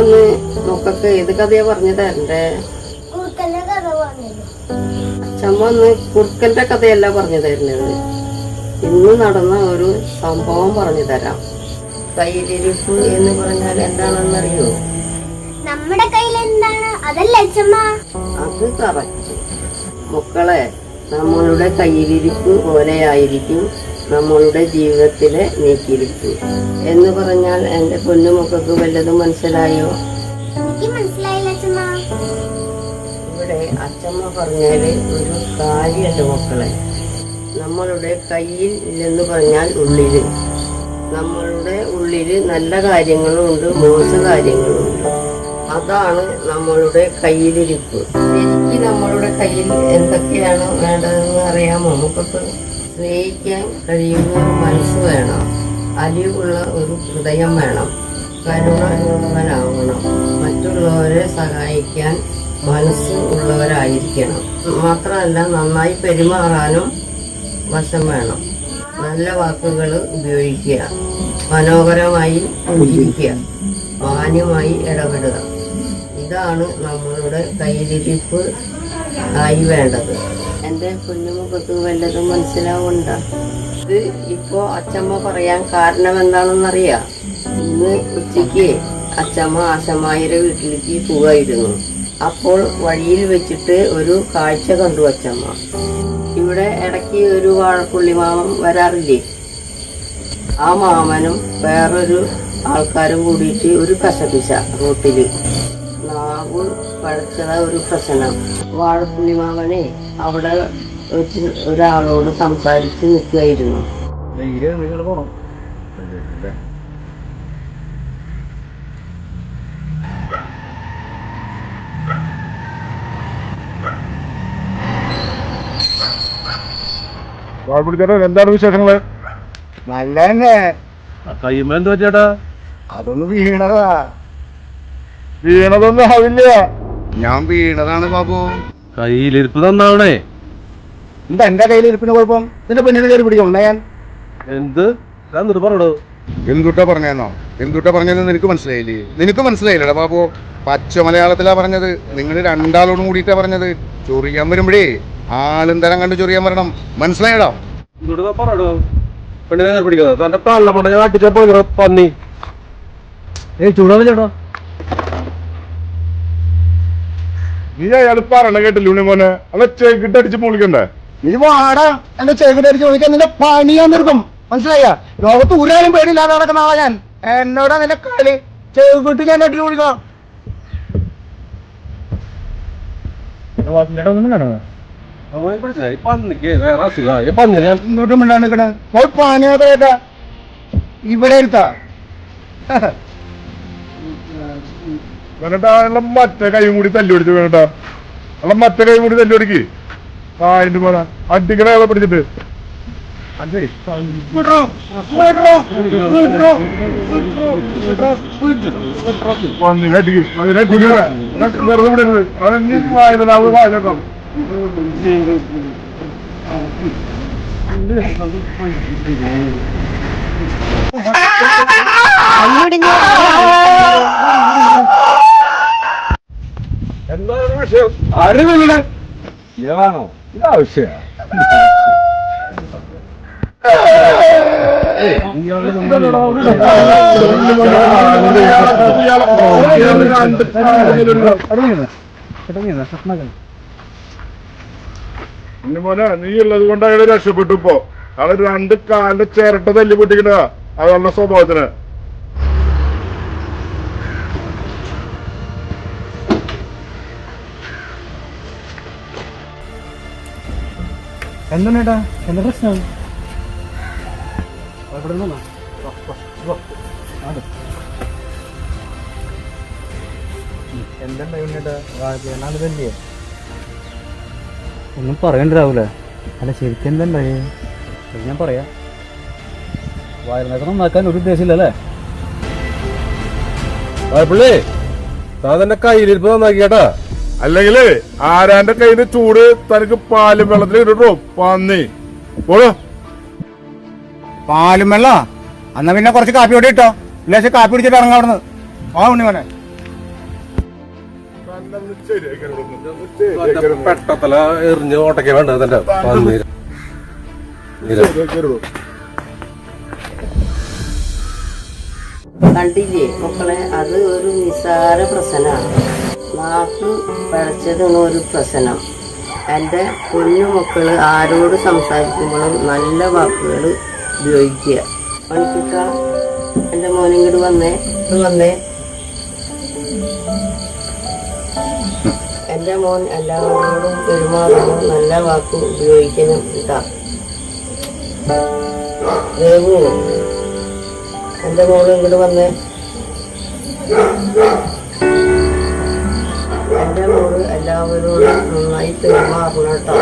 ഇന്ന് നമുക്കൊക്കെ ഏത് കഥയാ പറഞ്ഞു തരണ്ടേ അച്ഛമ്മ ഇന്ന് കുറുക്കന്റെ കഥയല്ല പറഞ്ഞു തരുന്നത്. ഇന്ന് നടന്ന ഒരു സംഭവം പറഞ്ഞു തരാം. കയ്യിലിരിപ്പ് എന്ന് പറഞ്ഞാൽ എന്താണെന്നറിയോ? നമ്മുടെ കയ്യിൽ എന്താണ്? അതല്ല അച്ഛമ്മ? അത് കറക്റ്റ് മക്കളെ നമ്മളുടെ കയ്യിലിരിപ്പ് പോലെയായിരിക്കും. നമ്മളുടെ ജീവിതത്തിൽ നീക്കിയിരിക്കും. എന്ന് പറഞ്ഞാൽ എന്റെ പൊന്നുമക്കൾക്ക് വല്ലതും മനസ്സിലായോ? എനിക്ക് ഇവിടെ അച്ഛമ്മ പറഞ്ഞാൽ ഒരു കാര്യമുണ്ട് മക്കളെ. നമ്മളുടെ കയ്യിൽ ഇല്ലെന്ന് പറഞ്ഞാൽ ഉള്ളിൽ നമ്മളുടെ ഉള്ളിൽ നല്ല കാര്യങ്ങളും ഉണ്ട് മോശ കാര്യങ്ങളുണ്ട്. അതാണ് നമ്മളുടെ കയ്യിലിരിപ്പ്. ശരിക്കും നമ്മളുടെ കയ്യിൽ എന്തൊക്കെയാണ് വേണ്ടതെന്ന് അറിയാമോ നമുക്കൊക്കെ സ്നേഹിക്കാൻ കഴിയുന്ന ഒരു മനസ്സ് വേണം. അലിവുള്ള ഒരു ഹൃദയം വേണം. കരുണയുള്ളവനാവണം മറ്റുള്ളവരെ സഹായിക്കാൻ മനസ്സ് ഉള്ളവരായിരിക്കണം. മാത്രമല്ല നന്നായി പെരുമാറാനും വശം വേണം. നല്ല വാക്കുകൾ ഉപയോഗിക്കുക. മനോഹരമായി പുഞ്ചിരിക്കുക മാന്യമായി ഇടപെടുക. ഇതാണ് നമ്മളുടെ കയ്യിലിരിപ്പ് ആയി വേണ്ടത്. എന്റെ കുഞ്ഞുമുഖത്ത് വല്ലതും മനസ്സിലാവുണ്ട ഇത് ഇപ്പോൾ അച്ചമ്മ പറയാൻ കാരണം എന്താണെന്നറിയാം? ഇന്ന് ഉച്ചയ്ക്ക് അച്ചമ്മ ആശമായിരെ വീട്ടിലേക്ക് പോവായിരുന്നു. അപ്പോൾ വഴിയിൽ വെച്ചിട്ട് ഒരു കാഴ്ച കണ്ടു അച്ചമ്മ ഇവിടെ ഇടയ്ക്ക് ഒരു വാഴപ്പുള്ളി മാമൻ വരാറില്ലേ? ആ മാമനും വേറൊരു ആൾക്കാരും കൂടിയിട്ട് ഒരു കശപിശ റോട്ടിൽ. ഒരു പ്രശ്നം. വാഴപ്പുള്ളി മാമനെ അവിടെ വെച്ച് ഒരാളോട് സംസാരിച്ച് നിൽക്കുകയായിരുന്നു. എന്താണ് വിശേഷങ്ങൾ? നല്ല തന്നെ കയ്യുമ്പോ എന്ത് ചേട്ടാ? അതൊന്ന് വീണതാ. വീണതൊന്നും ആവില്ല. ഞാൻ വീണതാണ് ബാബു. കയ്യിലിരിപ്പ് തന്നാണേ എന്താ എന്റെ കയ്യിലിരിപ്പിന് കുഴപ്പം? നിന്റെ പെണ്ണിനെ കയറി പിടിക്കണം ഞാൻ? എന്ത്? എന്നിട്ട് പറഞ്ഞോ എന്തുട്ടാ പറഞ്ഞെന്നോ? എന്തുട്ടാ പറഞ്ഞതെന്ന് നിനക്ക് മനസ്സിലായില്ലേ? നിനക്ക് മനസ്സിലായില്ലടാ ബാബു. പച്ച മലയാളത്തിലാ പറഞ്ഞത്. നിങ്ങൾ രണ്ടാളോടും കൂടിയിട്ടാ പറഞ്ഞത്. ചൊറിയാൻ വരുമ്പോഴേ ആളും തരം കണ്ട് ചൊറിയാൻ വരണം. മനസ്സിലായടാ? പറഞ്ഞോ പെണ്ണിനെ പിടിക്കുന്നത്. തന്റെ പന്നി ഏയ് ചൂടാവില്ല നീ പറയണ കേട്ടില്ല ഉണ്ണി മോനെ? അല്ല ചെകിട്ടടിച്ച് പൊളിക്കണ്ടേ നീ വാടാ എന്റെ ചെകിടരിച്ച് ചോദിക്കാൻ നിന്റെ പണിയാൻ നിർക്കും മനസ്സിലായ? ലോകത്ത് ഒരാളും പേടിയില്ലാതെ നടക്കുന്ന ആളാ ഞാൻ. എന്നോടാ നിന്റെ കളി ചേക്കിട്ട് ഞാൻ അടി വിളിക്കാം പന്നിക്ക് വേറെ അസുഖം. പന്നി ഞാൻ ഇങ്ങോട്ടും മിണ്ടാണ്ട് നിക്കണേ പോയി പണിയാതെ കേട്ടാ ഇവിടെ വേണട്ടാ മറ്റേ കൈ കൂടി തല്ലി പിടിച്ചു വേണട്ടാ. അയാളെ മറ്റേ കൈ കൂടി തല്ലി പിടിക്ക്. ആ എന്റെ പോലെ അടിക്കണ അയാളെ പിടിച്ചിട്ട്? വിട്ടോ. വിഷയം അറിവില്ല ഏതാണോ? ഇതാവശ്യ. മോനെ നീ ഉള്ളത് അയാളെ രക്ഷപ്പെട്ടു ഇപ്പോ. അയാൾ രണ്ട് കാലിന്റെ ചേരട്ട തല്ലി പൊട്ടിക്കണ അയാളുടെ സ്വഭാവത്തിന്. എന്താണ് എന്താ പ്രശ്നം? ഒന്നും പറയണ്ട രാഹുലേ അല്ല ശരിക്കും എന്തുണ്ടായി അത് ഞാൻ പറയാം. വയറിനൊക്കെ നന്നാക്കാൻ ഒരു ഉദ്ദേശമില്ലല്ലേ പിള്ളേ തന്നെ കയ്യിലിരിപ്പ് നന്നാക്കിയേട്ടാ അല്ലെങ്കിലേ ആരാന്റെ കയ്യിൽ ചൂട് തനിക്ക് പാലും വെള്ളത്തിൽ ഇട്ടോ പന്നി. പോളോ പാലും വെള്ള? എന്നാ പിന്നെ കുറച്ച് കാപ്പി കൂടി ഇട്ടോ. ലേശം കാപ്പി കുടിച്ചിട്ട് ഇറങ്ങാം അവിടുന്ന്. ആ ഉണ്ണി മോനെ. പെട്ടത്തല എറിഞ്ഞ് ഓട്ടയ്ക്ക് വേണ്ടത് തന്റെ പന്നീര് കണ്ടില്ലേ? മക്കളെ അത് ഒരു നിസ്സാര പ്രശ്നമാണ്. നാക്ക് പഴച്ചതാണ് ഒരു പ്രശ്നം. എന്റെ കുഞ്ഞു മക്കൾ ആരോട് സംസാരിക്കുമ്പോഴും നല്ല വാക്കുകൾ ഉപയോഗിക്കുക. പണിക്കിട്ട എന്റെ മോനും ഇങ്ങോട്ട് വന്നേ. വന്നേ. എന്റെ മോൻ എല്ലാവരോടും പെരുമാറുമ്പോൾ നല്ല വാക്ക് ഉപയോഗിക്കണം കേട്ടാ ദേവു എന്റെ മോൾ ഇങ്ങോട്ട് വന്നേ. എല്ലാവരോടും നന്നായി പെരുമാറണം കേട്ടോ